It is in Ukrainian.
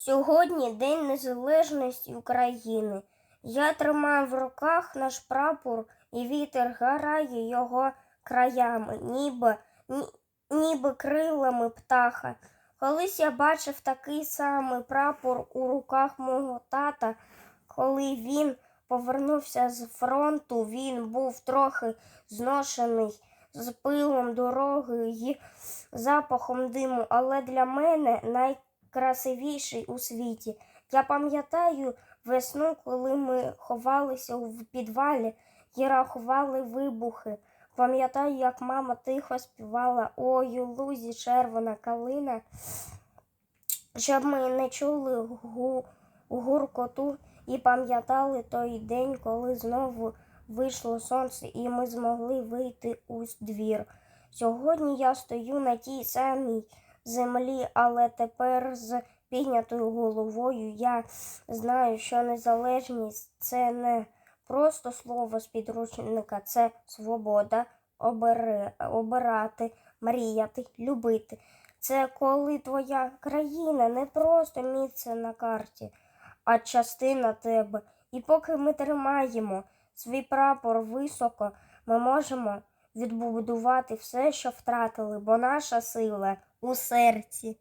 Сьогодні День Незалежності України. Я тримаю в руках наш прапор, і вітер гарає його краями, ніби, ні, ніби крилами птаха. Колись я бачив такий самий прапор у руках мого тата, коли він повернувся з фронту, він був трохи зношений з пилом дороги і запахом диму, але для мене найкрасивіший у світі. Я пам'ятаю весну, коли ми ховалися в підвалі і рахували вибухи. Пам'ятаю, як мама тихо співала Ой, у лузі червона калина, щоб ми не чули гу- гуркоту і пам'ятали той день, коли знову вийшло сонце, і ми змогли вийти у двір. Сьогодні я стою на тій самій землі, але тепер з піднятою головою я знаю, що незалежність це не просто слово з підручника, це свобода обери, обирати, мріяти, любити. Це коли твоя країна не просто місце на карті, а частина тебе. І поки ми тримаємо свій прапор високо, ми можемо відбудувати все, що втратили, бо наша сила у серці.